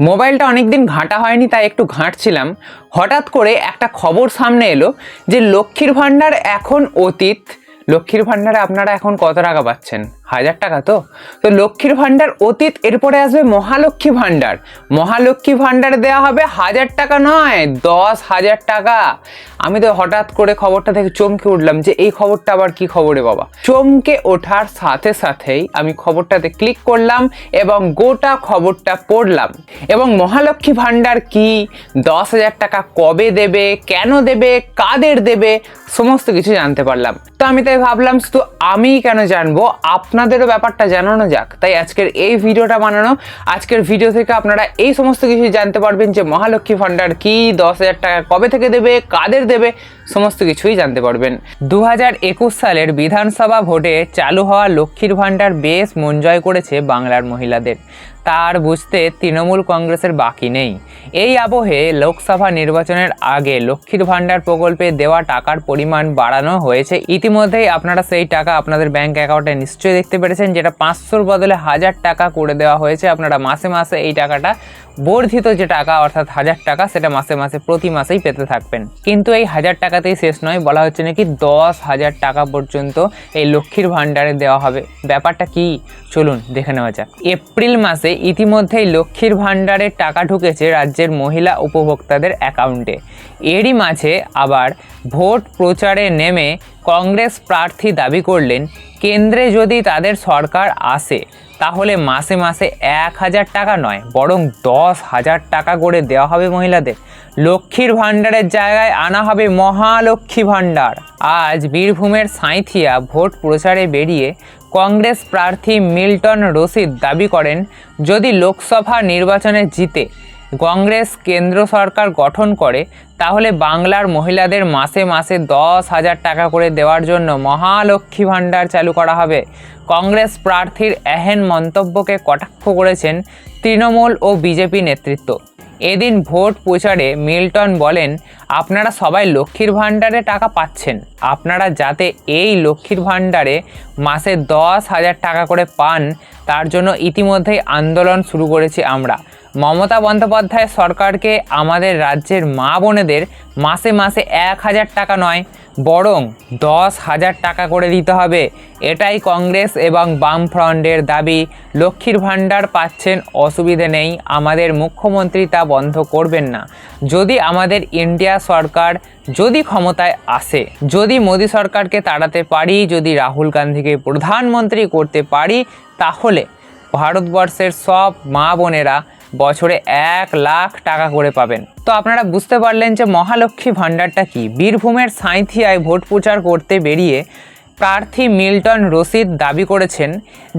মোবাইলটা অনেকদিন ঘাঁটা হয়নি, তাই একটু ঘাঁটছিলাম। হঠাৎ করে একটা খবর সামনে এলো যে লক্ষ্মীর ভাণ্ডার এখন অতীত। লক্ষ্মীর ভাণ্ডারে আপনারা এখন কত টাকা পাচ্ছেন? হাজার টাকা তো? তো লক্ষ্মীর ভাণ্ডার অতীত, এরপরে আসবে মহালক্ষ্মী ভাণ্ডার। মহালক্ষ্মী ভাণ্ডারে দেওয়া হবে হাজার টাকা নয়, দশ হাজার টাকা। আমি তো হঠাৎ করে খবরটা থেকে চমকে উঠলাম যে এই খবরটা আবার কি খবরে বাবা? চমকে ওঠার সাথে সাথেই আমি খবরটাতে ক্লিক করলাম এবং গোটা খবরটা পড়লাম। এবং মহালক্ষ্মী ভাণ্ডার কি? দশ হাজার টাকা কবে দেবে? কেন দেবে? কাদের দেবে? সমস্ত কিছু জানতে পারলাম। তো আমি তাই ভাবলাম, শুধু আমিই কেন জানব? আপনাদেরও ব্যাপারটা জানানো যাক। তাই আজকের এই ভিডিওটা বানানো, আজকের ভিডিও থেকে আপনারা এই সমস্ত কিছু জানতে পারবেন যে মহালক্ষ্মী ভাণ্ডার কি, দশ হাজার টাকা কবে থেকে দেবে, কাদের দেবে, সমস্ত কিছুই জানতে পারবেন। দু হাজার একুশ সালের বিধানসভা ভোটে চালু হওয়া লক্ষ্মীর ভাণ্ডার বেশ মন জয় করেছে বাংলার মহিলাদের। তার বুঝতে তৃণমূল কংগ্রেসের বাকি নেই। এই আবহে লোকসভা নির্বাচনের আগে লক্ষ্মীর ভাণ্ডার প্রকল্পে দেওয়া টাকার পরিমাণ বাড়ানো হয়েছে। ইতিমধ্যেই আপনারা সেই টাকা আপনাদের ব্যাংক অ্যাকাউন্টে নিশ্চয়ই দেখতে পেরেছেন যেটা পাঁচশোর বদলে হাজার টাকা করে দেওয়া হয়েছে। আপনারা মাসে মাসে এই টাকাটা, বর্ধিত যে টাকা, অর্থাৎ হাজার টাকা, সেটা মাসে মাসে, প্রতি মাসেই পেতে থাকবেন। কিন্তু এই হাজার টাকাতেই শেষ নয়, বলা হচ্ছে নাকি দশ হাজার টাকা পর্যন্ত এই লক্ষ্মীর ভাণ্ডারে দেওয়া হবে। ব্যাপারটা কি? চলুন দেখে নেওয়া যাক। এপ্রিল মাসে ইতিমধ্যেই লক্ষ্মীর ভাণ্ডারের টাকা ঢুকেছে রাজ্যের মহিলা উপভোক্তাদের অ্যাকাউন্টে। এরই মাঝে আবার ভোট প্রচারে নেমে কংগ্রেস প্রার্থী দাবি করলেন কেন্দ্রে যদি তাদের সরকার আসে, তাহলে মাসে মাসে এক হাজার টাকা নয়, বরং দশ হাজার টাকা করে দেওয়া হবে মহিলাদের। লক্ষ্মীর ভাণ্ডারের জায়গায় আনা হবে মহালক্ষ্মী ভাণ্ডার। আজ বীরভূমের সাঁইথিয়া ভোট প্রচারে বেরিয়ে কংগ্রেস প্রার্থী মিল্টন রশিদ দাবি করেন, যদি লোকসভা নির্বাচনে জিতে কংগ্রেস কেন্দ্র সরকার গঠন করে, তাহলে বাংলার মহিলাদের মাসে মাসে দশ হাজার টাকা করে দেওয়ার জন্য মহালক্ষ্মী ভাণ্ডার চালু করা হবে। কংগ্রেস প্রার্থীর এহেন মন্তব্যকে কটাক্ষ করেছেন তৃণমূল ও বিজেপি নেতৃত্ব। এদিন ভোট প্রচারে মিল্টন বলেন, আপনারা সবাই লক্ষ্মীর ভাণ্ডারে টাকা পাচ্ছেন। আপনারা যাতে এই লক্ষ্মীর ভাণ্ডারে মাসে দশ হাজার টাকা করে পান, তার জন্য ইতিমধ্যেই আন্দোলন শুরু করেছি আমরা। মমতা বন্দ্যোপাধ্যায় সরকারকে আমাদের রাজ্যের মা বোনেদের মাসে মাসে এক হাজার টাকা নয়, বরং দশ হাজার টাকা করে দিতে হবে। এটাই কংগ্রেস এবং বামফ্রন্টের দাবি। লক্ষ্মীর ভাণ্ডার পাচ্ছেন, অসুবিধে নেই। আমাদের মুখ্যমন্ত্রী তা বন্ধ করবেন না। যদি আমাদের ইন্ডিয়া সরকার যদি ক্ষমতায় আসে, যদি মোদী সরকারকে তাড়াতে পারি, যদি রাহুল গান্ধীকে প্রধানমন্ত্রী করতে পারি, তাহলে ভারতবর্ষের সব মা বোনেরা বছরে এক লাখ টাকা করে পাবেন। তো আপনারা বুঝতে পারলেন যে মহালক্ষ্মী ভাণ্ডারটা কি? বীরভূমের সাঁইথিয়ায় ভোট প্রচার করতে বেরিয়ে প্রার্থী মিল্টন রশিদ দাবি করেছেন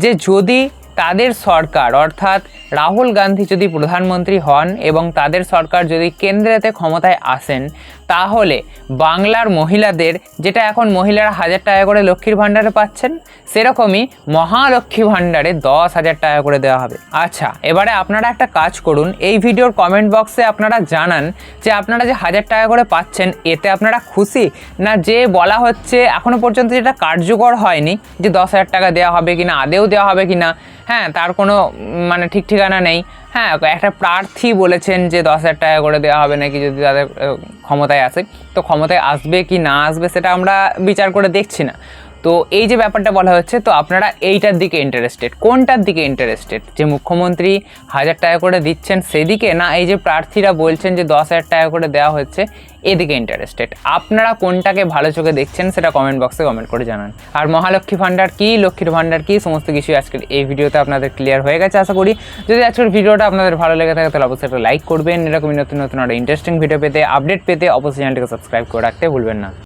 যে যদি তাদের সরকার, অর্থাৎ রাহুল গান্ধী যদি প্রধানমন্ত্রী হন এবং তাদের সরকার যদি কেন্দ্রেতে ক্ষমতায় আসেন তাহলে বাংলার মহিলাদের, যেটা এখন মহিলারা হাজার টাকা করে লক্ষ্মীর ভাণ্ডারে পাচ্ছেন, সেরকমই মহালক্ষ্মী ভাণ্ডারে দশ হাজার টাকা করে দেওয়া হবে। আচ্ছা এবারে আপনারা একটা কাজ করুন, এই ভিডিওর কমেন্ট বক্সে আপনারা জানান যে আপনারা যে হাজার টাকা করে পাচ্ছেন, এতে আপনারা খুশি? না যে বলা হচ্ছে এখনও পর্যন্ত যেটা কার্যকর হয়নি, যে দশ হাজার টাকা দেওয়া হবে কিনা, আদেও দেওয়া হবে কিনা হ্যাঁ তার কোনো মানে ঠিক ঠিকানা নেই। হ্যাঁ একটা প্রার্থী বলেছেন যে দশ হাজার টাকা করে দেওয়া হবে নাকি যদি তাদের ক্ষমতায় আসে। তো ক্ষমতায় আসবে কি না আসবে সেটা আমরা বিচার করে দেখছি না। তো এই যে ব্যাপারটা বলা হচ্ছে, তো আপনারা এইটার দিকে ইন্টারেস্টেড কোনটার দিকে ইন্টারেস্টেড যে মুখ্যমন্ত্রী হাজার টাকা করে দিচ্ছেন সেদিকে না এই যে প্রার্থীরা বলছেন যে দশ হাজার টাকা করে দেওয়া হচ্ছে, এদিকে ইন্টারেস্টেড আপনারা কোনটাকে ভালো চোখে দেখছেন সেটা কমেন্ট বক্সে কমেন্ট করে জানান। আর মহালক্ষ্মী ভাণ্ডার কি, লক্ষ্মীর ভাণ্ডার কি, সমস্ত কিছু আজকের এই ভিডিওতে আপনাদের ক্লিয়ার হয়ে গেছে, আশা করি। যদি আজকের ভিডিওটা আপনাদের ভালো লেগে থাকে, তাহলে অবশ্যই একটা লাইক করবেন। এরকমই নতুন নতুন একটা ইন্টারেস্টিং ভিডিও পেতে আপডেট পেতে, অবশ্যই চ্যানেলটিকে সাবস্ক্রাইব করে রাখতে ভুলবেন না।